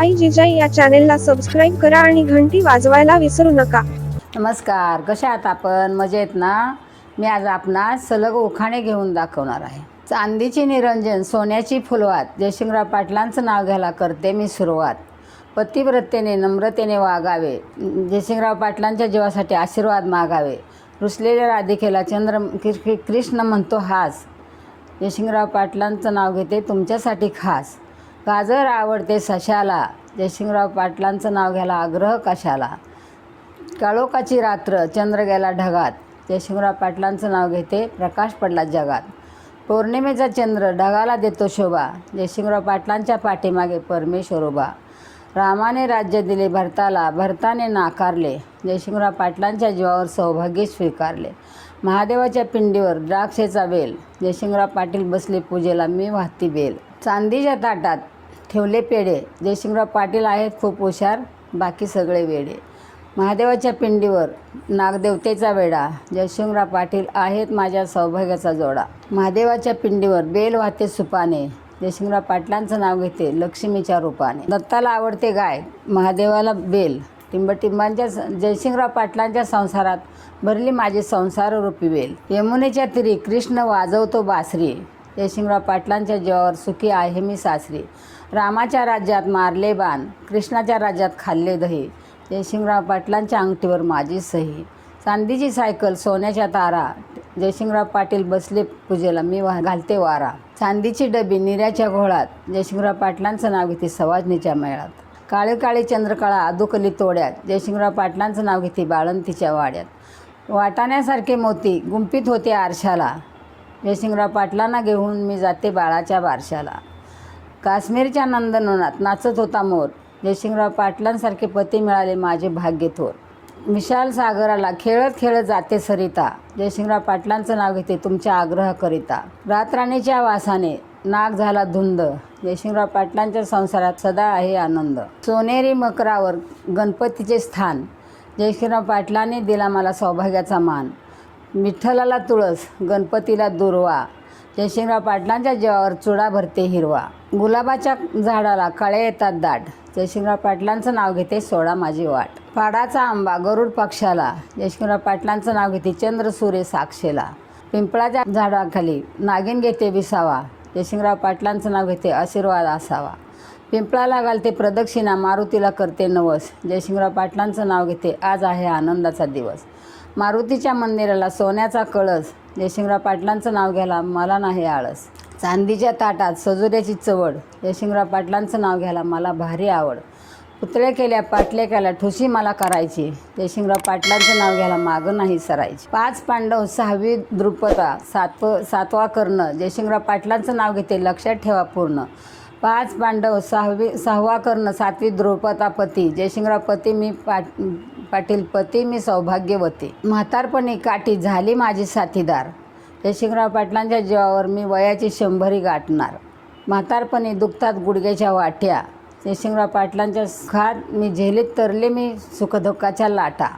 आई जिजाई या चॅनेलला सबस्क्राईब करा आणि घंटी वाजवायला विसरू नका. नमस्कार कशा आहात आपण? मजेत ना? मी आज आपणास सलग उखाणे घेऊन दाखवणार आहे. चांदीची निरंजन सोन्याची फुलवात जयशिंगराव पाटलांचं नाव घ्यायला करते मी सुरुवात. पतिव्रतेने नम्रतेने वागावे. जयसिंगराव पाटलांच्या जीवासाठी आशीर्वाद मागावे. रुसलेल्या राधिकेला चंद्र कृष्ण म्हणतो हास. जयसिंगराव पाटलांचं नाव घेते तुमच्यासाठी खास. गाजर आवडते सशाला. जयसिंगराव पाटलांचं नाव घ्यायला आग्रह कशाला? काळोखाची रात्र चंद्र गेला ढगात. जयशिंगराव पाटलांचं नाव घेते प्रकाश पडला जगात. पौर्णिमेचा चंद्र ढगाला देतो शोभा. जयशिंगराव पाटलांच्या पाठीमागे परमेश्वर उभा. रामाने राज्य दिले भरताला भरताने नाकारले. जयशिंगराव पाटलांच्या जीवावर सौभाग्य स्वीकारले. महादेवाच्या पिंडीवर द्राक्षेचा वेल. जयशिंगराव पाटील बसले पूजेला मी वाहती बेल. चांदीच्या ताटात ठेवले पेढे. जयशिंगराव पाटील आहेत खूप हुशार. बाकी सगळे वेडे. महादेवाच्या पिंडीवर नागदेवतेचा वेडा जयशिंगराव पाटील आहेत माझ्या सौभाग्याचा जोडा. महादेवाच्या पिंडीवर बेल वाहते सुपाने. जयशिंगराव पाटलांचं नाव घेते लक्ष्मीच्या रूपाने. दत्ताला आवडते गाय. महादेवाला बेल. टिंबटिंबांच्या जयशिंगराव पाटलांच्या संसारात भरली माझी संसार रूपी वेल यमुनेच्या तिरी कृष्ण वाजवतो बासरी. जयशिंगराव पाटलांच्या जीवावर सुखी आहे मी सासरी. रामाच्या राज्यात मारले बाण कृष्णाच्या राज्यात खाल्ले दही जयशिंगराव पाटलांच्या अंगठीवर माझी सही. चांदीची सायकल सोन्याच्या तारा जयशिंगराव पाटील बसले पूजेला मी वा घालते वारा. चांदीची डबी निऱ्याच्या घोळात जयशिंगराव पाटलांचं नाव घेते सवाजनीच्या मेळात. काळे काळे चंद्रकाळा अधुकली तोड्यात जयशिंगराव पाटलांचं नाव घेते बाळंतीच्या वाड्यात. वाटाण्यासारखे मोती गुंपित होते आरशाला. जयशिंगराव पाटलांना घेऊन मी जाते बाळाच्या बारशाला. काश्मीरच्या नंदनवनात नाचत होता मोर. जयशिंगराव पाटलांसारखे पती मिळाले माझे भाग्य थोर विशाल सागराला खेळत खेळत जाते सरिता. जयशिंगराव पाटलांचं नाव घेते तुमच्या आग्रहाकरिता. रातराणीच्या वासाने नाग झाला धुंद. जयशिंगराव पाटलांच्या संसारात सदा आहे आनंद. सोनेरी मकरावर गणपतीचे स्थान. जयसिंगराव पाटलांनी दिला मला सौभाग्याचा मान. विठ्ठलाला तुळस गणपतीला दुर्वा जयशिंगराव पाटलांच्या जीवावर चुडा भरते हिरवा. गुलाबाच्या झाडाला कळे येतात दाट. जयशिंगराव पाटलांचं नाव घेते सोडा माझी वाट. पाडाचा आंबा गरुड पक्षाला. जयशिंगराव पाटलांचं नाव घेते चंद्र सूर्य साक्षेला. पिंपळाच्या झाडाखाली नागिन घेते विसावा. जयशिंगराव पाटलांचं नाव घेते आशीर्वाद असावा. पिंपळाला घालते प्रदक्षिणा मारुतीला करते नवस. जयशिंगराव पाटलांचं नाव घेते आज आहे आनंदाचा दिवस. मारुतीच्या मंदिराला सोन्याचा कळस. जयशिंगराव पाटलांचं नाव घ्यायला मला नाही आळस. चांदीच्या ताटात सजुऱ्याची चवड. जयशिंगराव पाटलांचं नाव घ्यायला मला भारी आवड. पुतळे केल्या पाटले केल्या ठुशी मला करायची. जयशिंगराव पाटलांचं नाव घ्यायला मागं नाही सरायची. पाच पांडव सहावी द्रुपदा सातव सातवा कर्ण. जयशिंगराव पाटलांचं नाव घेते लक्षात ठेवा पूर्ण. पाच पांडव सहावी सहावा कर्ण सातवी द्रौपदापती. जयशिंगराव पती मी पाट पाटील पती मी सौभाग्यवती. म्हातारपणी काठी झाली माझी साथीदार. जयशिंगराव पाटलांच्या जीवावर मी वयाची शंभरी गाठणार. म्हातारपणी दुखतात गुडघ्याच्या वाट्या. जयशिंगराव पाटलांच्या खात मी झेलीत तरले मी सुखदुःखाच्या लाटा.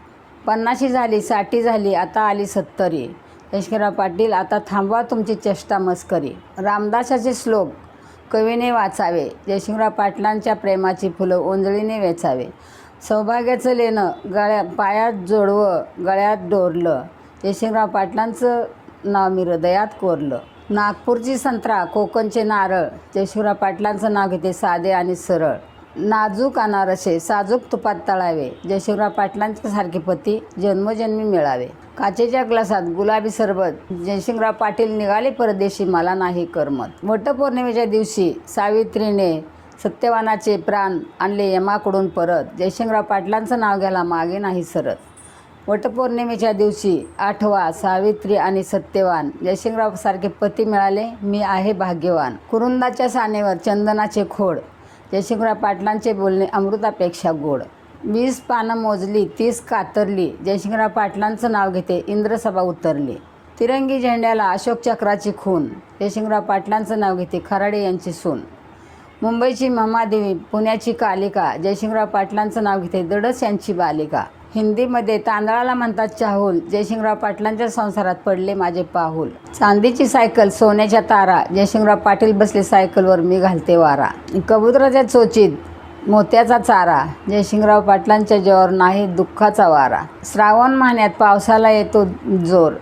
पन्नाशी झाली साठी झाली आता आली सत्तरी. यशिंगराव पाटील आता थांबवा तुमची चेष्टा मस्करी. रामदासाचे श्लोक कवीने वाचावे. जयशिंगराव पाटलांच्या प्रेमाची फुलं ओंजळीने वेचावे. सौभाग्याचं लेणं गळ्या पायात जोडवं गळ्यात डोरलं. यशवंतराव पाटलांचं नाव मी हृदयात कोरलं. नागपूरची संत्रा कोकणचे नारळ. जयशिवराव पाटलांचं नाव घेते साधे आणि सरळ. नाजूक अनारसे साजूक तुपात तळावे. जयशिवराव पाटलांच्यासारखे पती जन्मजन्मी मिळावे. काचेच्या ग्लासात गुलाबी सरबत. जयशिंगराव पाटील निघाले परदेशी मला नाही करमत. वटपौर्णिमेच्या दिवशी सावित्रीने सत्यवानाचे प्राण आणले यमाकडून परत. जयशिंगराव पाटलांचं नाव घ्यायला मागे नाही सरत. वटपौर्णिमेच्या दिवशी आठवा सावित्री आणि सत्यवान. जयशिंगराव सारखे पती मिळाले मी आहे भाग्यवान. कुरुंदाच्या सानेवर चंदनाचे खोड. जयशिंगराव पाटलांचे बोलणे अमृतापेक्षा गोड. वीस पानं मोजली तीस कातरली. जयशिंगराव पाटलांचं नाव घेते इंद्रसभा उतरली. तिरंगी झेंड्याला अशोक चक्राची खून. जयशिंगराव पाटलांचं नाव घेते खराडे यांची सून. मुंबईची ममादेवी पुण्याची कालिका जयशिंगराव पाटलांचं नाव घेते दडस यांची बालिका. हिंदीमध्ये तांदळाला म्हणतात चाहूल जयशिंगराव पाटलांच्या संसारात पडले माझे पाहूल. चांदीची सायकल सोन्याच्या तारा जयशिंगराव पाटील बसले सायकलवर मी घालते वारा. कबुतराच्या चोचीत मोत्याचा चारा जयशिंगराव पाटलांच्या जीवावर नाही दुःखाचा वारा. श्रावण महिन्यात पावसाला येतो जोर.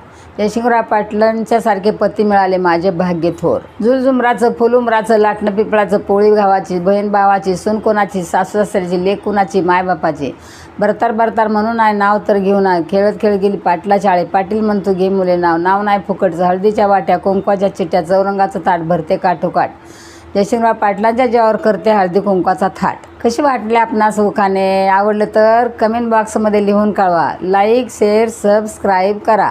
जयशिंगराव पाटलांच्यासारखे पती मिळाले माझे भाग्य थोर झुलझुमराचं फुलुमराचं लाटणं पिपळाचं पोळी गावाची बहीण भावाची सून कोणाची सासू सासऱ्याची लेक कुणाची मायबापाची. भरतार भरतार म्हणून आहे नाव तर घेऊन आहे. खेळत खेळ गेली पाटला शाळे पाटील म्हणतो घे मुले नाव. नाव नाही फुकटचं. हळदीच्या वाट्या कुंकवाच्या चिट्ट्या चौरंगाचं ताट भरते काठोकाठ. जयसिंगराव पाटलांच्या जेवावर करते हळदी कुंकवाचा थाट. कशी वाटले आपणास उखाने आवडलं तर कमेंट बॉक्समध्ये लिहून कळवा. लाईक शेअर सबस्क्राईब करा.